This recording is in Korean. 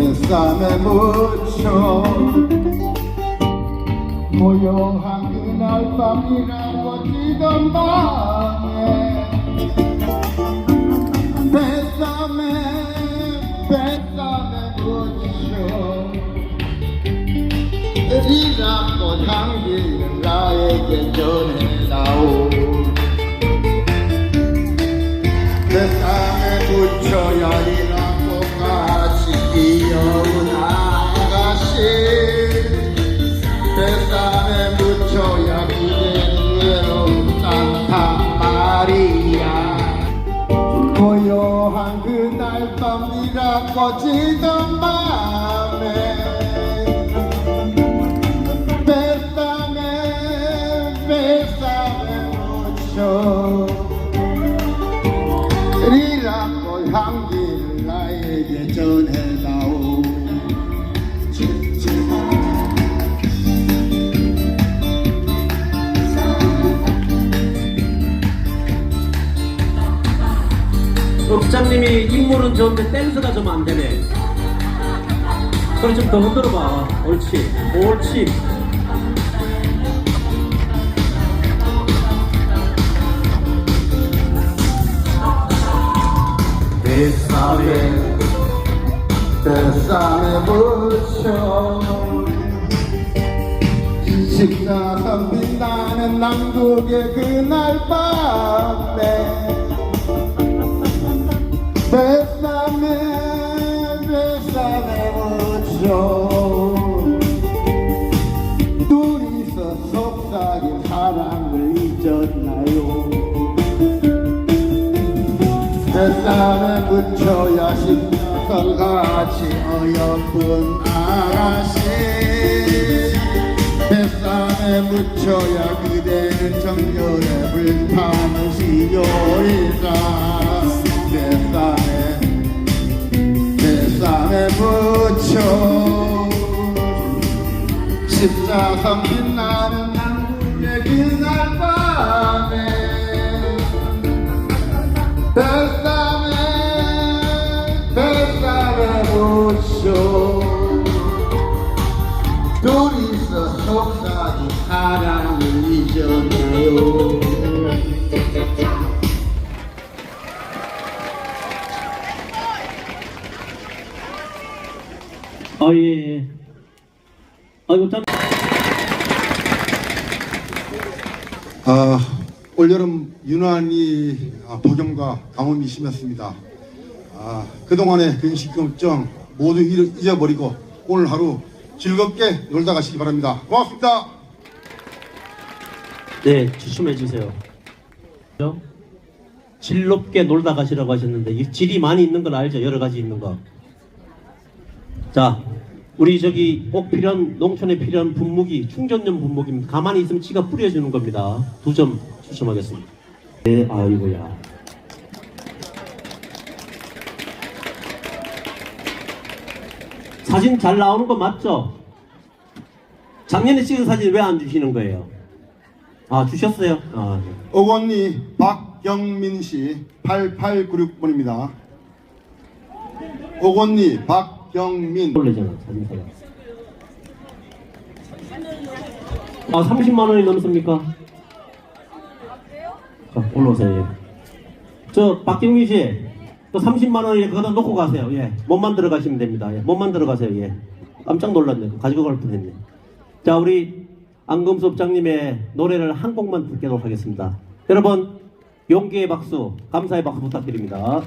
햇삼에 묻혀 고요한 그날 밤이라고 뛰던 밤에 뱃삼에 뱃삼에 묻혀 이라고 향기는 나에게 전해 나오. 뱃삼에 묻혀야 밤이라고 지던 밤에 뱃삼에 뱃삼에 묻혀 리라고 향기를 나에게 전해 국장님이 인물은 좋은데 댄스가 좀 안 되네. 그래 좀더 흔들어봐. 옳지. 옳지. 뱃삼에 뱃삼에 묻혀 식사선 빛나는 남극의 그날 밤에 뱃삼에 뱃삼에 묻혀 둘이서 속삭인 사랑을 잊었나요? 뱃살에 묻혀야 신나서같이 어여쁜 아가씨 그날 밤에 뱃삼에 뱃삼에 묻혀 둘이서 속삭인 사랑을 잊었나요 아, 예, 예. 아이고, 참. 아, 올여름 유난히 아, 폭염과 가뭄이 심했습니다. 아, 그동안의 근식경증 모두 잊- 잊어버리고 오늘 하루 즐겁게 놀다 가시기 바랍니다. 고맙습니다. 네, 주춤해 주세요. 질 높게 놀다 가시라고 하셨는데 이 질이 많이 있는 건 알죠? 여러 가지 있는 거. 자, 우리 저기 꼭 필요한 농촌에 필요한 분무기 충전용 분무기입니다. 가만히 있으면 지가 뿌려주는 겁니다. 두 점 추첨하겠습니다. 네, 아이고야. 사진 잘 나오는 거 맞죠? 작년에 찍은 사진 왜 안 주시는 거예요? 아 주셨어요? 아, 네. 어건리 박경민 씨 8896번입니다. 어건리 박 경민. 놀래잖아 사진사가 아 30만 원이 넘습니까? 자 올라오세요 예. 저 박경민 씨또 30만 원이 거기다 놓고 가세요 예. 몸만 들어가시면 됩니다 예. 몸만 들어가세요 예. 깜짝 놀랐네. 가지고 갈 뻔했네. 자 우리 안금수 업장님의 노래를 한 곡만 듣도록 하겠습니다. 여러분 용기의 박수 감사의 박수 부탁드립니다